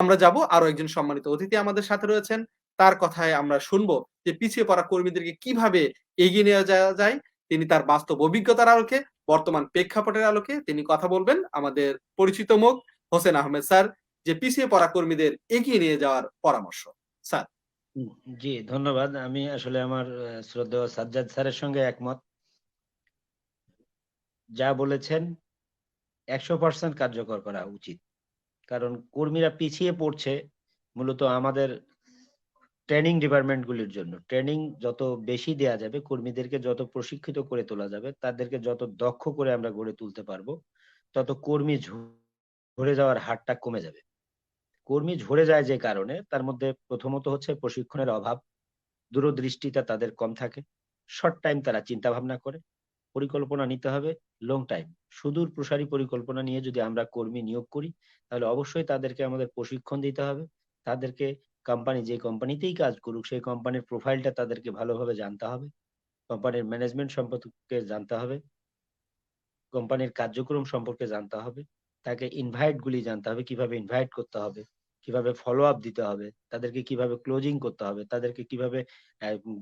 আমরা যাব আরও একজন সম্মানিত অতিথি আমাদের সাথে রয়েছেন। তার কথায় আমরা শুনব যে পিছিয়ে পড়া কর্মীদেরকে কীভাবে এগিয়ে নিয়ে যাওয়া যায়। তিনি তার বাস্তব অভিজ্ঞতার আলোকে, বর্তমান প্রেক্ষাপটের আলোকে তিনি কথা বলবেন। আমাদের পরিচিত মুখ হোসেন আহমেদ স্যার যে পিছিয়ে পড়া কর্মীদের এগিয়ে নিয়ে যাওয়ার পরামর্শ। স্যার। জি ধন্যবাদ। আমি আসলে আমার শ্রদ্ধেয় সাজ্জাদ স্যারের সঙ্গে একমত। যা বলেছেন ১০০% কার্যকর করা উচিত। কারণ কর্মীরা পিছিয়ে পড়ছে মূলত আমাদের ট্রেনিং ডিপার্টমেন্ট গুলির জন্য। ট্রেনিং যত বেশি দেয়া যাবে, কর্মীদেরকে যত প্রশিক্ষিত করে তোলা যাবে, তাদেরকে যত দক্ষ করে আমরা গড়ে তুলতে পারব, তত কর্মী ঝরে যাওয়ার হারটা কমে যাবে। কর্মী ঝরে যায় যে কারণে তার মধ্যে প্রথমত হচ্ছে প্রশিক্ষণের অভাব, দূরদৃষ্টিটা তাদের কম থাকে, শর্ট টাইম তারা চিন্তা ভাবনা করে, পরিকল্পনা নিতে হবে লং টাইম। সুদূর প্রসারী পরিকল্পনা নিয়ে যদি আমরা কর্মী নিয়োগ করি, তাহলে অবশ্যই তাদেরকে আমাদের প্রশিক্ষণ দিতে হবে। তাদেরকে কোম্পানি যে কোম্পানিতেই কাজ করুক সেই কোম্পানির প্রোফাইলটা তাদেরকে ভালোভাবে জানতে হবে। কোম্পানির ম্যানেজমেন্ট সম্পর্কে জানতে হবে। কোম্পানির কার্যক্রম সম্পর্কে জানতে হবে। তাকে ইনভাইট গুলি জানতে হবে, কীভাবে ইনভাইট করতে হবে, কীভাবে ফলো আপ দিতে হবে, তাদেরকে কীভাবে ক্লোজিং করতে হবে, তাদেরকে কীভাবে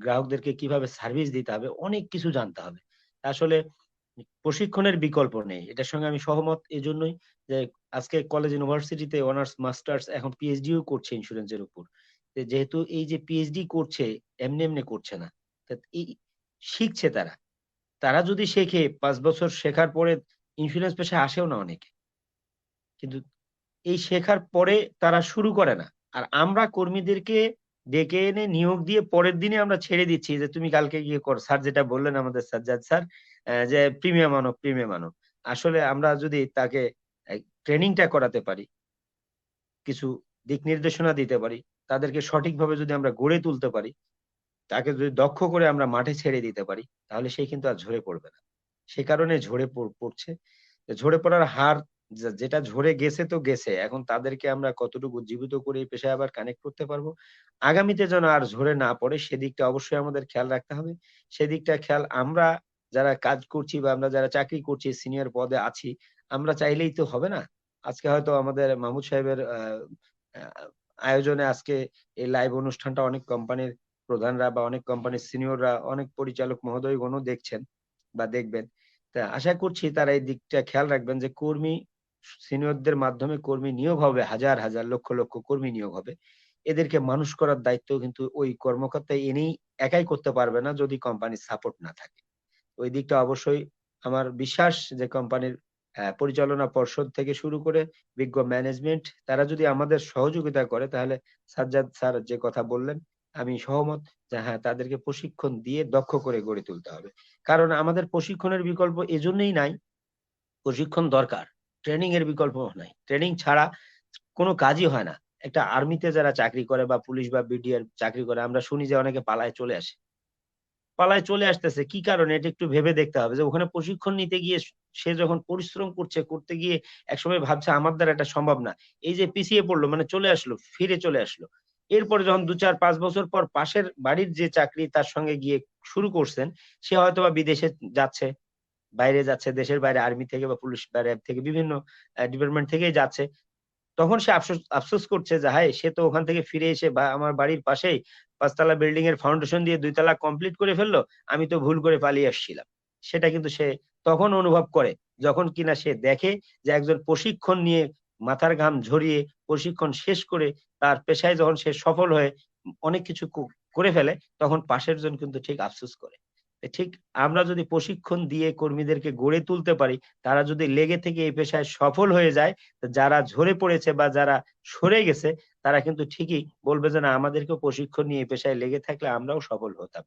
গ্রাহকদেরকে কীভাবে সার্ভিস দিতে হবে, অনেক কিছু জানতে হবে। আসলে প্রশিক্ষণের বিকল্প নেই। এটার সঙ্গে আমি সহমত এজন্যই যে আজকে কলেজ ইউনিভার্সিটিতে অনার্স, মাস্টার্স এখন পিএইচডিও করছে ইন্স্যুরেন্সের উপর। যেহেতু এই যে পিএইচডি করছে এমনি, এমনি করছে না। এই শিখছে তারা। তারা যদি শেখে পাঁচ বছর শেখার পরে ইন্স্যুরেন্স পেশায় আসেও না অনেকে। কিন্তু এই শেখার পরে তারা শুরু করে না। আর আমরা কর্মীদেরকে ডেকে এনে নিয়োগ দিয়ে পরের দিনে আমরা ছেড়ে দিচ্ছি যে তুমি কালকে গিয়ে কর। স্যার যেটা বললেন আমাদের সাজ্জাদ স্যার যে প্রিমিয়াম আনো, প্রিমিয়াম আনো। আসলে আমরা যদি তাকে ট্রেনিংটা করাতে পারি, কিছু দিক নির্দেশনা দিতে পারি, তাদেরকে সঠিকভাবে যদি আমরা গড়ে তুলতে পারি, তাকে যদি দক্ষ করে আমরা মাঠে ছেড়ে দিতে পারি, তাহলে সে কিন্তু আর ঝরে পড়বে না। সে কারণে ঝরে পড়ছে। ঝরে পড়ার হার যেটা ঝরে গেছে তো গেছে। এখন তাদেরকে আমরা কতটুকু জীবিত করে এই পেশায় আবার কানেক্ট করতে পারব। আগামীতে যেন আর ঝরে না পড়ে সেদিকটা অবশ্যই আমাদের খেয়াল রাখতে হবে। সেদিকটা খেয়াল আমরা যারা কাজ করছি বা আমরা যারা চাকরি করছি, সিনিয়র পদে আছি, আমরা চাইলেই তো হবে না। আজকে হয়তো আমাদের মাহমুদ সাহেবের আয়োজনে আজকে এই লাইভ অনুষ্ঠানটা অনেক কোম্পানির প্রধানরা বা অনেক কোম্পানির সিনিয়ররা, অনেক পরিচালক মহোদয়গণও দেখছেন বা দেখবেন। তা আশা করছি তারা এই দিকটা খেয়াল রাখবেন যে কর্মী সিনিয়রদের মাধ্যমে কর্মী নিয়োগ হবে হাজার, হাজার লক্ষ, লক্ষ কর্মী নিয়োগ হবে। এদেরকে মানুষ করার দায়িত্ব কিন্তু ওই কর্মকর্তা এনেই একাই করতে পারবে না যদি কোম্পানির সাপোর্ট না থাকে। ওই দিকটা অবশ্যই আমার বিশ্বাস যে কোম্পানির পরিচালনা পর্ষদ থেকে শুরু করে বিজ্ঞ ম্যানেজমেন্ট তারা যদি আমাদের সহযোগিতা করে তাহলে সাজ্জাদ স্যার যে কথা বললেন আমি সহমত যে হ্যাঁ, তাদেরকে প্রশিক্ষণ দিয়ে দক্ষ করে গড়ে তুলতে হবে। কারণ আমাদের প্রশিক্ষণের বিকল্প এজন্যই নাই, প্রশিক্ষণ দরকার। ট্রেনিং এর বিকল্প নাই। ট্রেনিং ছাড়া কোনো কাজই হয় না। একটা আর্মিতে যারা চাকরি করে বা পুলিশ বা বিডিআর চাকরি করে আমরা শুনি যে অনেকে পালায় চলে আসে। পালায় চলে আসতেছে কি কারণে এটা একটু ভেবে দেখতে হবে যে ওখানে প্রশিক্ষণ নিতে গিয়ে সে যখন পরিশ্রম করছে, করতে গিয়ে একসময় ভাবছে আমার দ্বারা এটা সম্ভব না। এই যে পিছিয়ে পড়ল মানে চলে আসলো, ফিরে চলে আসলো। এরপরে যখন ২, ৪, ৫ বছর পর পাশের বাড়ির যে চাকরি তার সঙ্গে গিয়ে শুরু করছেন, সে হয়তোবা বিদেশে যাচ্ছে, বাইরে যাচ্ছে, দেশের বাইরে আর্মি থেকে বা পুলিশ র‍্যাব থেকে বিভিন্ন ডিপার্টমেন্ট থেকেই যাচ্ছে। তখন সে আফসোস করছে যে হায় সে তো ওখান থেকে ফিরে এসে বা আমার বাড়ির পাশেই ৫ তলা বিল্ডিং এর ফাউন্ডেশন দিয়ে ২ তলা কমপ্লিট করে ফেলল। আমি তো ভুল করে পালিয়ে আসছিলাম। সেটা কিন্তু সে তখন অনুভব করে যখন কিনা সে দেখে যে একজন প্রশিক্ষণ নিয়ে মাথার ঘাম ঝরিয়ে প্রশিক্ষণ শেষ করে তার পেশায় যখন সে সফল হয়ে অনেক কিছু করে ফেলে তখন পাশের জন কিন্তু ঠিক আফসোস করে। ঠিক আমরা যদি প্রশিক্ষণ দিয়ে কর্মীদেরকে গড়ে তুলতে পারি, তারা যদি লেগে থেকে এই পেশায় সফল হয়ে যায়, যারা ঝরে পড়েছে বা যারা সরে গেছে তারা কিন্তু ঠিকই বলবে যে না আমাদেরকেও প্রশিক্ষণ নিয়ে এই পেশায় লেগে থাকলে আমরাও সফল হতাম।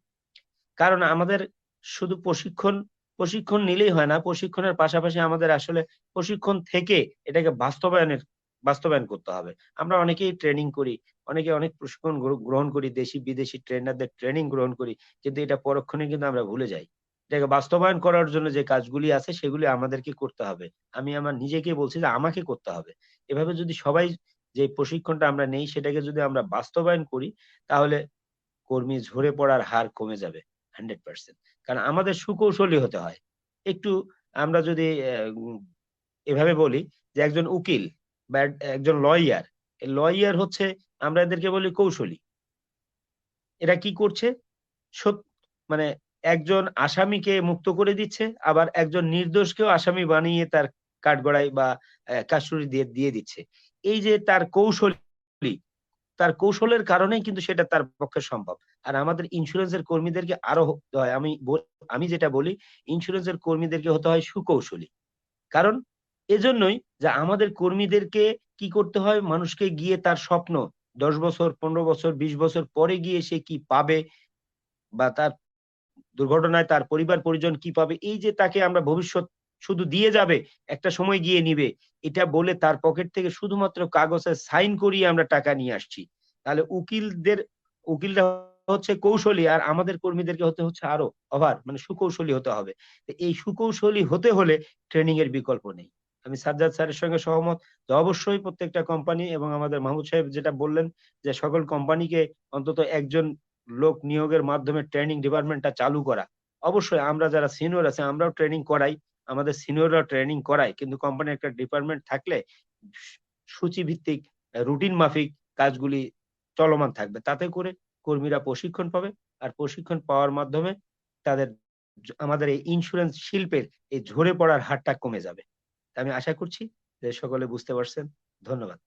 কারণ আমাদের শুধু প্রশিক্ষণ, প্রশিক্ষণ নিলেই হয় না। প্রশিক্ষণের পাশাপাশি আমাদের আসলে প্রশিক্ষণ থেকে এটাকে বাস্তবায়নের বাস্তবায়ন করতে হবে। আমরা অনেকেই ট্রেনিং করি, অনেকে অনেক প্রশিক্ষণ গ্রহণ করি, দেশি বিদেশি ট্রেনারদের ট্রেনিং গ্রহণ করি। কিন্তু এটা পরক্ষণে কিন্তু আমরা ভুলে যাই। এটাকে বাস্তবায়ন করার জন্য যে কাজগুলি আছে সেগুলি আমাদেরকে করতে হবে। আমি আমার নিজেকে বলছি যে আমাকে করতে হবে। এভাবে যদি সবাই যে প্রশিক্ষণটা আমরা নেই সেটাকে যদি আমরা বাস্তবায়ন করি তাহলে কর্মী ঝরে পড়ার হার কমে যাবে 100% কারণ আমাদের সুকৌশলী হতে হয়। একটু আমরা যদি এভাবে বলি যে একজন উকিল বা একজন লয়ার লয়ার হচ্ছে, আমরা এদেরকে বলি কৌশলী। এরা কি করছে? মানে একজন আসামিকে মুক্ত করে দিচ্ছে, আবার একজন নির্দোষকেও আসামি বানিয়ে তার কাঠগড়ায় বা কাস্টডি দিয়ে দিয়ে দিচ্ছে। এই যে তার কৌশলী, তার কৌশলের কারণেই কিন্তু সেটা তার পক্ষে সম্ভব। আর আমাদের ইন্স্যুরেন্সের কর্মীদেরকে আরও হতে হয়, আমি আমি যেটা বলি, ইন্স্যুরেন্সের কর্মীদেরকে হতে হয় সুকৌশলী। কারণ এজন্যই যে আমাদের কর্মীদেরকে কি করতে হয়? মানুষকে গিয়ে তার স্বপ্ন, দশ বছর, পনেরো বছর, বিশ বছর পরে গিয়ে সে কি পাবে? বা তার দুর্ঘটনায় তার পরিবার, পরিজন কি পাবে? এই যে তাকে আমরা ভবিষ্যৎ শুধু দিয়ে যাবে, একটা সময় গিয়ে নিবে, এটা বলে তার পকেট থেকে শুধুমাত্র কাগজে সাইন করিয়ে আমরা টাকা নিয়ে আসছি। তাহলে উকিলদের, উকিলরা হচ্ছে কৌশলী আর আমাদের কর্মীদেরকে হতে হচ্ছে আরও অভার মানে সুকৌশলী হতে হবে। এই সুকৌশলী হতে হলে ট্রেনিং এর বিকল্প নেই। আমি সাজ্জাদ স্যারের সঙ্গে সহমত যে অবশ্যই প্রত্যেকটা কোম্পানি এবং আমাদের মাহমুদ সাহেব যেটা বললেন যে সকল কোম্পানিকে অন্তত একজন লোক নিয়োগের মাধ্যমে ট্রেনিং ডিপার্টমেন্টটা চালু করা। অবশ্যই আমরা যারা সিনিয়র আছে, আমরাও ট্রেনিং করাই, আমাদের সিনিয়ররা ট্রেনিং করায়, কিন্তু কোম্পানির একটা ডিপার্টমেন্ট থাকলে সূচি ভিত্তিক রুটিন মাফিক কাজগুলি চলমান থাকবে। তাতে করে কর্মীরা প্রশিক্ষণ পাবে আর প্রশিক্ষণ পাওয়ার মাধ্যমে তাদের আমাদের এই ইন্স্যুরেন্স শিল্পের এই ঝরে পড়ার হারটা কমে যাবে। আমি আশা করছি যে সকলে বুঝতে পারছেন। ধন্যবাদ।